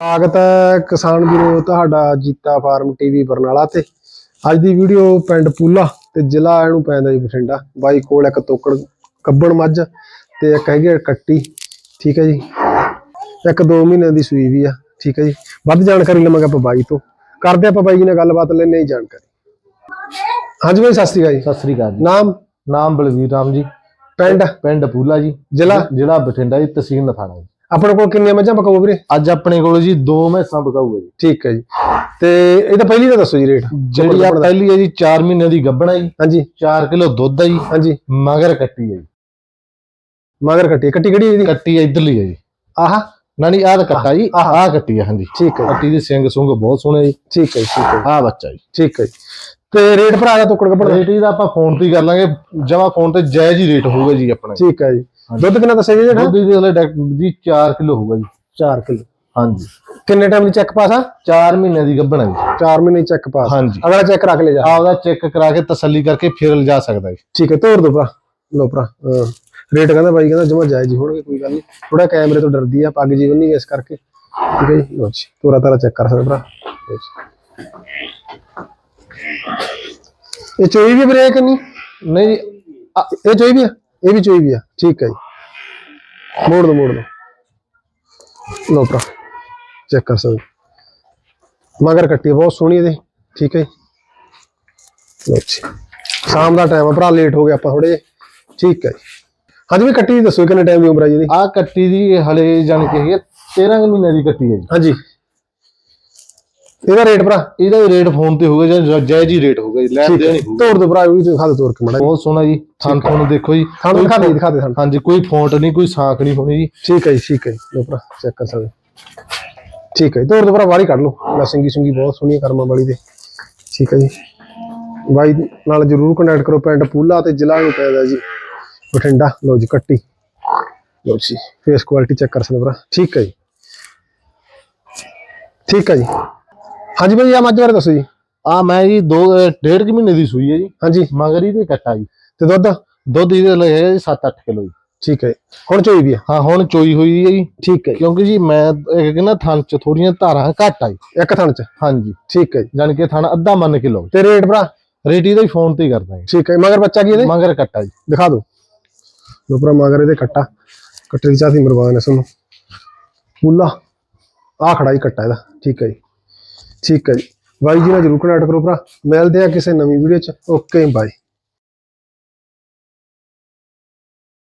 ਸਵਾਗਤ ਹੈ ਕਿਸਾਨ ਵੀਰੋ ਤੁਹਾਡਾ ਜੀਤਾ ਫਾਰਮ ਟੀਵੀ ਬਰਨਾਲਾ ਤੇ। ਅੱਜ ਦੀ ਵੀਡੀਓ ਪਿੰਡ ਪੂਲਾ ਤੇ ਜ਼ਿਲ੍ਹਾ ਇਹਨੂੰ ਪੈਂਦਾ ਜੀ ਬਠਿੰਡਾ। ਬਾਈ ਕੋਲ ਇੱਕ ਤੋਕੜ ਕੱਬਣ ਮੱਝ ਤੇ ਇੱਕ ਹੈਗੀ ਕੱਟੀ ਠੀਕ ਹੈ ਜੀ। ਇੱਕ 2 ਮਹੀਨਿਆਂ ਦੀ ਸੂਈ ਵੀ ਆ ਠੀਕ ਹੈ ਜੀ। ਵੱਧ ਜਾਣਕਾਰੀ ਲਵਾਂਗੇ ਆਪਾਂ ਬਾਈ ਤੋਂ। ਕਰਦੇ ਆਪਾਂ ਬਾਈ ਜੀ ਨਾਲ ਗੱਲਬਾਤ ਲੈਣੇ ਹੀ ਜਾਣਕਾਰੀ। ਹਾਂਜੀ ਬਾਈ ਸਤਿ ਸ਼੍ਰੀ ਅਕਾਲ ਜੀ। ਸਤਿ ਸ੍ਰੀ ਅਕਾਲ ਜੀ। ਨਾਮ? ਨਾਮ ਬਲਵੀਰ ਰਾਮ ਜੀ। ਪਿੰਡ? ਪਿੰਡ ਪੂਲਾ ਜੀ। ਜ਼ਿਲ੍ਹਾ? ਜ਼ਿਲ੍ਹਾ ਬਠਿੰਡਾ ਜੀ ਤਹਿਸੀਲ ਨਥਾਣਾ ਜੀ। ਆਪਣੇ ਕੋਲ ਕਿੰਨੀਆਂ ਮੱਝਾਂ ਪਕਾਓ ਵੀਰੇ? ਅੱਜ ਆਪਣੇ ਕੋਲ ਜੀ ਦੋ ਮੈਸਾਂ ਬਕਾਊਗਾ ਜੀ। ਠੀਕ ਹੈ ਜੀ। ਤੇ ਇਹ ਤਾਂ ਪਹਿਲੀ ਦਾ ਦੱਸੋ ਜੀ ਰੇਟ? ਜਿਹੜੀ ਆ ਪਹਿਲੀ ਹੈ ਜੀ 4 ਮਹੀਨੇ ਦੀ ਗੱਭਣਾ ਜੀ। ਹਾਂਜੀ। 4 ਕਿਲੋ ਦੁੱਧ ਹੈ ਜੀ। ਹਾਂਜੀ। ਮਗਰ ਕੱਟੀ ਹੈ ਜੀ। ਮਗਰ ਕੱਟੀ ਕੱਟੀ ਕਿਹੜੀ ਹੈ ਇਹਦੀ? ਕੱਟੀ ਇਧਰਲੀ ਹੈ ਜੀ। ਆਹ। ਨਾ ਨਹੀਂ ਆਹ ਤਾਂ ਕੱਟਾ ਜੀ। ਆਹ। ਆਹ ਕੱਟੀ ਹੈ ਹਾਂਜੀ। ਠੀਕ ਹੈ ਕੱਟੀ ਦੇ ਸਿੰਘ ਸੁੰਗ ਬਹੁਤ ਸੋਹਣੇ ਜੀ। ਠੀਕ ਹੈ ਠੀਕ ਹੈ ਆਹ ਬੱਚਾ ਜੀ। ਠੀਕ ਹੈ ਜੀ। ਤੇ ਰੇਟ ਭਰਾ ਦਾ ਟੁਕੜ ਕੱਪੜ ਰੇਟ ਇਹਦਾ ਆਪਾਂ ਫੋਨ ਤੇ ਹੀ ਕਰ ਲਾਂਗੇ। ਜਮਾ ਫੋਨ ਤੇ ਜਾਇਜ਼ ਹੀ ਰੇਟ ਹੋਊਗਾ ਜੀ ਆਪਣਾ। ਠੀਕ ਹੈ ਜੀ। ਦੁੱਧ ਕਿੰਨਾ ਦੱਸਿਆ ਜੀ ਜਿਹੜਾ ਦੁੱਧ ਇਹਦੇ ਵਾਲੇ ਡਾਕਟਰ ਜੀ 4 ਕਿਲੋ ਹੋਊਗਾ ਜੀ। 4 ਕਿਲੋ। ਹਾਂਜੀ। ਕਿੰਨੇ ਟਾਈਮ ਦੀ ਚੈੱਕ ਪਾਸ ਆ? 4 ਮਹੀਨੇ ਦੀ ਗੱਭਣਾ ਜੀ। 4 ਮਹੀਨੇ ਚੈੱਕ ਪਾਸ ਹਾਂਜੀ। ਅਗਲਾ ਚੈੱਕ ਰੱਖ ਲੈ ਜਾ। ਆਪਦਾ ਚੈੱਕ ਕਰਾ ਕੇ ਤਸੱਲੀ ਕਰਕੇ ਫਿਰ ਲਿਜਾ ਸਕਦਾ ਜੀ। ਠੀਕ ਹੈ ਤੋੜ ਦੋ ਭਰਾ। ਲੋ ਭਰਾ। ਰੇਟ ਕਹਿੰਦਾ ਬਾਈ ਕਹਿੰਦਾ ਜਮਾ ਜਾਇਜ਼ ਹੋਣਗੇ ਕੋਈ ਗੱਲ ਨਹੀਂ। ਥੋੜਾ ਕੈਮਰੇ ਤੋਂ ਡਰਦੀ ਆ ਪੱਗ ਜੀਵਨ ਨਹੀਂ ਇਸ ਕਰਕੇ। ਠੀਕ ਹੈ ਜੀ ਲੋ ਜੀ ਤੋਰਾ ਤਾਰਾ ਚੈੱਕ ਕਰ ਸਕਦੇ ਭਰਾ। ਇਹ ਚੋਈ ਵੀ ਬ੍ਰੇਕ ਨਹੀਂ ਨਹੀਂ ਇਹ ਚੋਈ ਵੀ ਆ? ਇਹ ਵੀ ਚੋਈ ਵੀ ਆ? ਠੀਕ ਹੈ ਜੀ। ਮੋੜ ਦੋ ਮੋੜ ਦੋ। ਲੋ ਭਰਾ ਚੈੱਕ ਕਰ ਸਕਦੇ। ਮਗਰ ਕੱਟੀ ਆ, ਬਹੁਤ ਸੋਹਣੀ ਇਹਦੇ। ਠੀਕ ਹੈ ਜੀ। ਜੀ। ਸ਼ਾਮ ਦਾ ਟਾਈਮ ਆ ਭਰਾ ਲੇਟ ਹੋ ਗਿਆ ਆਪਾਂ ਥੋੜੇ ਠੀਕ ਹੈ ਜੀ। ਹਾਂਜੀ ਵੀ ਕੱਟੀ ਦੀ ਦੱਸੋ ਕਿੰਨੇ ਟਾਈਮ ਦੀ ਉਮਰ ਹੈ ਜੀ ਇਹਦੀ? ਆਹ ਕੱਟੀ ਦੀ ਹਲੇ ਜਾਣ ਕੇ ਹੈਗੀ 13 ਮਹੀਨੇ ਦੀ ਕੱਟੀ ਹੈ ਜੀ। ਹਾਂਜੀ। ਇਹਦਾ ਰੇਟ ਭਰਾ ਇਹਦਾ ਵੀ ਰੇਟ ਫੋਨ ਤੇ ਹੋਊਗਾ ਜਾਂ ਜਾਇਜ਼ ਹੀ ਰੇਟ ਹੋਊਗਾ ਜੀ ਲੈਣ ਠੀਕ ਦੇਣ ਹੈ। ਹੀ ਹੋਊਗਾ। ਤੋੜ ਦੋ ਭਰਾ ਵੀ ਦਿਖਾ ਦੇ ਤੋੜ ਕੇ ਮੜਾ ਬਹੁਤ ਸੋਹਣਾ ਜੀ ਥਣ ਤੁਹਾਨੂੰ ਦੇਖੋ ਜੀ। ਸਾਨੂੰ ਦਿਖਾ ਦੇ ਦਿਖਾ ਦੇ ਸਾਨੂੰ। ਹਾਂਜੀ ਕੋਈ ਫੌਂਟ ਨਹੀਂ ਕੋਈ ਸਾਖ ਨਹੀਂ ਹੋਣੀ ਜੀ। ਠੀਕ ਹੈ ਜੀ ਠੀਕ ਹੈ ਲਓ ਭਰਾ ਚੈੱਕ ਕਰ ਸਕਦੇ। ਠੀਕ ਹੈ ਤੋੜ ਦੋ ਭਰਾ ਵਾਰੀ ਕੱਢ ਲਓ। ਲਸਿੰਗੀ ਸੁੰਗੀ ਬਹੁਤ ਸੋਹਣੀ ਕਰਮਾਂ ਵਾਲੀ ਦੇ। ਠੀਕ ਹੈ ਜੀ। ਬਾਈ ਨਾਲ ਜਰੂਰ ਕੰਟੈਕਟ ਕਰੋ ਪਿੰਡ ਪੂਲਾ ਤੇ ਜ਼ਿਲ੍ਹਾ ਨੂੰ ਪੈਦਾ ਜੀ। ਬਠਿੰਡਾ ਲਓ ਜੀ ਕੱਟੀ। ਲਓ ਜੀ ਫੇਸ ਕੁਆਲਿਟੀ ਚੈੱਕ ਕਰ ਸਕਦੇ ਭਰਾ। ਠੀਕ ਹੈ ਜੀ। ਠੀਕ ਹੈ ਜੀ। ਹਾਂਜੀ ਭਾਈ ਆ ਮੱਝ ਬਾਰੇ ਦੱਸੋ ਜੀ। ਆ ਮੈਂ ਜੀ ਦੋ ਅਹ ਡੇਢ ਕੁ ਮਹੀਨੇ ਦੀ ਸੂਈ ਹੈ ਜੀ। ਹਾਂਜੀ। ਮਗਰ ਇਹਦੇ ਕੱਟਾ ਜੀ। ਤੇ ਦੁੱਧ? ਦੁੱਧ ਇਹਦੇ ਲਈ ਹੈ ਜੀ 7-8 ਕਿਲੋ ਜੀ। ਠੀਕ ਹੈ। ਹੁਣ ਚੋਈ ਵੀ ਹਾਂ? ਹੁਣ ਚੋਈ ਹੋਈ ਹੈ ਜੀ। ਠੀਕ ਹੈ। ਕਿਉਂਕਿ ਜੀ ਮੈਂ ਇਹ ਕਹਿੰਦਾ ਥਣ ਚ ਥੋੜੀਆਂ ਧਾਰਾਂ ਘੱਟ ਆ ਜੀ ਇੱਕ ਥਣ ਚ? ਹਾਂਜੀ। ਠੀਕ ਹੈ ਜੀ। ਜਾਣ ਕੇ ਥਣ ਅੱਧਾ ਮੰਨ ਕੇ ਲਓ ਤੇ ਰੇਟ ਭਰਾ? ਰੇਟ ਇਹਦਾ ਹੀ ਫੋਨ ਤੇ ਹੀ ਕਰਦਾ ਜੀ। ਠੀਕ ਹੈ। ਮਗਰ ਬੱਚਾ ਕੀ ਇਹਦੇ? ਮਗਰ ਕੱਟਾ ਜੀ। ਦਿਖਾ ਦਿਓ। ਲੋ ਭਰਾ ਮਗਰ ਇਹਦੇ ਕੱਟਾ। ਕੱਟੇ ਦੀ ਚਾਤੀ ਮਰਵਾਨ ਹੈ ਸਾਨੂੰ ਪੂਲਾ। ਆ ਖੜਾ ਹੀ ਕੱਟਾ ਇਹਦਾ। ਠੀਕ ਹੈ ਜੀ। ਠੀਕ ਹੈ ਜੀ। ਬਾਈ ਜੀ ਨਾਲ ਜਰੂਰ ਕਨੈਕਟ ਕਰੋ ਭਰਾ। ਮਿਲਦੇ ਆ ਕਿਸੇ ਨਵੀਂ ਵੀਡੀਓ ਚ। ਓਕੇ ਬਾਈ